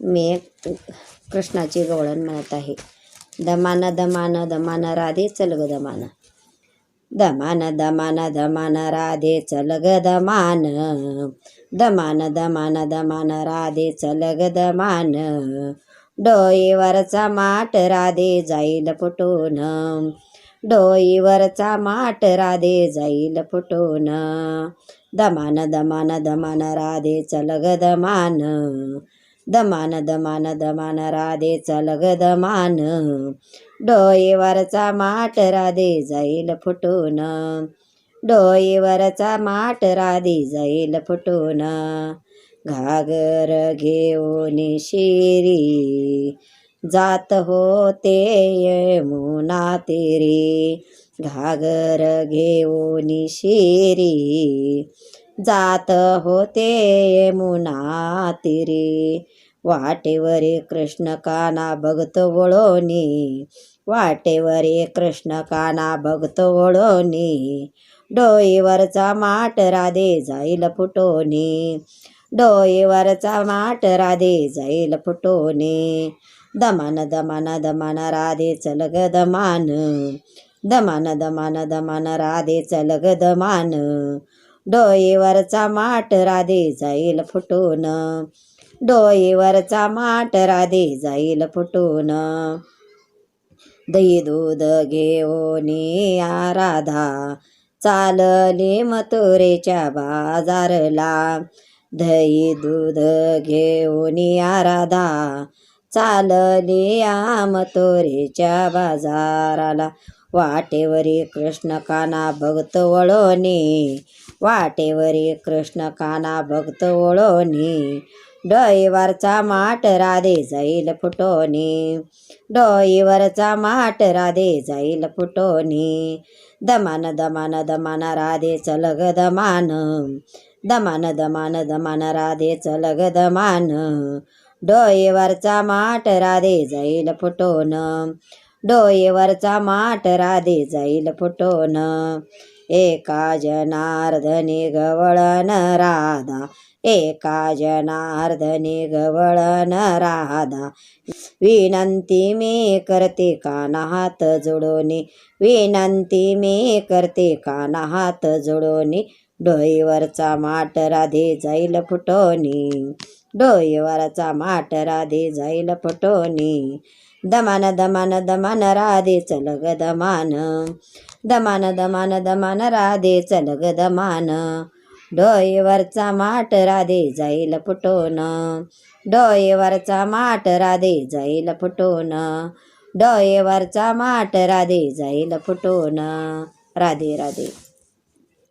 मी एक कृष्णाची गवळण म्हणत आहे. दमान दमान दमान राधे चल ग दमान. दमान दमान दमान राधे चल ग दमान. दमान दमान दमान राधे चल ग दमान. डोईवरचा माट राधे जाईल फुटून. डोईवरचा माट राधे जाईल फुटून. दमान दमान दमान राधे चल ग दमान. दमान दमान दमान राधे चल ग दमान. डोईवरचा माट राधे जाईल फुटून. डोईवरचा माट राधे जाईल फुटून. घागर घेऊन शिरी जात होते यमुना तेरी. घागर घेऊन शिरी जात होते यमुना तिरी वाटेवरी कृष्ण काना भगत वळोनी. वाटेवरी कृष्ण काना भगत वळोनी. डोईवरचा माट राधे जाईल फुटोनी. डोईवरचा माट राधे जाईल फुटोनी. दमान दमान दमान राधे चल ग दमान. दमान दमान दमान राधे चल ग दमान. डोईवरचा माट राधे जाईल फुटून. डोईवरचा माट राधे जाईल फुटून. दही दूध घेऊनी आराधा चालली मथुरेच्या बाजारला. दही दूध घेऊनी आराधा चालली या मथुरेच्या बाजाराला. वाटेवरी कृष्ण काना भक्त वळोनी. वाटेवरी कृष्ण काना भक्त ओळोनी. डोईवरचा माट राधे जाईल फुटोनी. डोईवरचा माट राधे जाईल फुटोनी. दमान दमान दमान राधे चलग दमान. दमान दमान दमान राधे चलग दमान. डोईवरचा माट राधे जाईल फुटोन. डोईवरचा माटरा राधे जाईल फुटोन. एका जनार्दनी गवळण राधा. एका जनार्दनी गवळण राधा. विनंती मी करते काना हात जोडोनी. विनंती मी करते काना हात जोडोनी. डोईवरचा माटरा राधे जाईल फुटोनी. डोईवरचा माट राधे जाईल फुटोनी दमान दमान दमान राधे चल ग दमान. दमान दमान दमान राधे चल ग दमान डोईवरचा माट राधे जाईल फुटोन डोईवरचा माट राधे जाईल फुटोन डोईवरचा माट राधे जाईल फुटोन राधे राधे.